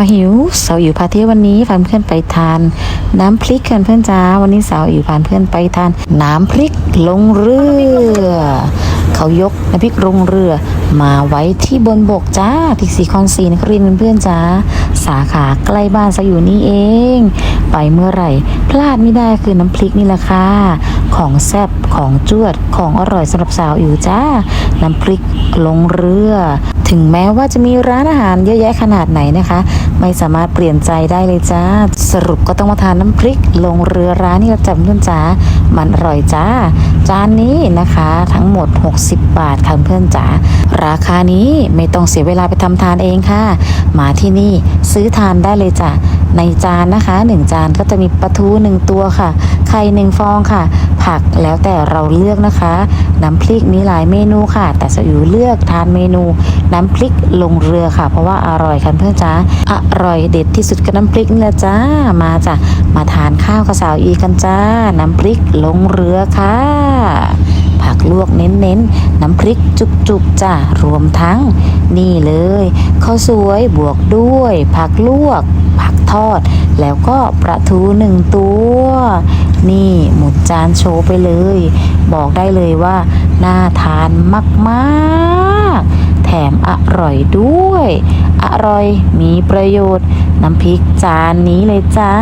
าวหิวสาวอยู่พาเที่ยววันนี้พาเพื่อนไปทาน น้ำพริกกันเพื่อนจ้าวันนี้สาวอยู่พาเพื่อนไปทาน น้ำพริกลงเรือ เขายกน้ำพริกลงเรือ มาไว้ที่บนบกจ้าที่สีคอนซีนครินเพื่อนจ้าสาขาใกล้บ้านสาวอยู่นี่เอง ไปเมื่อไหร่ พลาดไม่ได้คือน้ำพริกนี่แหละค่ะของแซ่บของจวดของอร่อยสำหรับสาวอยู่จ้า น้ำพริกลงเรือ ถึงแม้ว่าจะมีร้านอาหารเยอะแยะขนาดไหนนะคะ ไม่สามารถเปลี่ยนใจได้เลยจ้า สรุปก็ต้องมาทานน้ำพริก ลงเรือร้านนี้จ้ะเพื่อนจ้ามันอร่อยจ้า จานนี้นะคะทั้งหมด 60 บาทค่ะเพื่อนจ๋าราคานี้ไม่ต้องเสียเวลาไปทำทานเองค่ะ มาที่นี่ซื้อทานได้เลยจ้ะในจานนะคะหนึ่งจานก็จะมีปลาทูหนึ่งตัวค่ะ ไข่หนึ่งฟองค่ะ ผักแล้วแต่เราเลือกนะคะ น้ำพริกมีหลายเมนูค่ะ แต่สอยู่เลือกทานเมนู น้ำพริกลงเรือค่ะ เพราะว่าอร่อยค่ะเพื่อนจ้าอร่อยเด็ดที่สุดก็น้ำพริกนี่แหละจ้ามาจ้ะมาทานข้าวกับสาวอีกันจ้า น้ำพริกลงเรือค่ะ วกเน้นๆน้ำพริกจุกๆจ้ะรวมทั้ง นี่เลยข้าวสวยบวกด้วย ผักลวก ผักทอด แล้วก็ปลาทูหนึ่งตัว นี่หมุนจานโชว์ไปเลย บอกได้เลยว่า น่าทานมากๆ แถมอร่อยด้วย อร่อยมีประโยชน์ น้ำพริกจานนี้เลยจ้า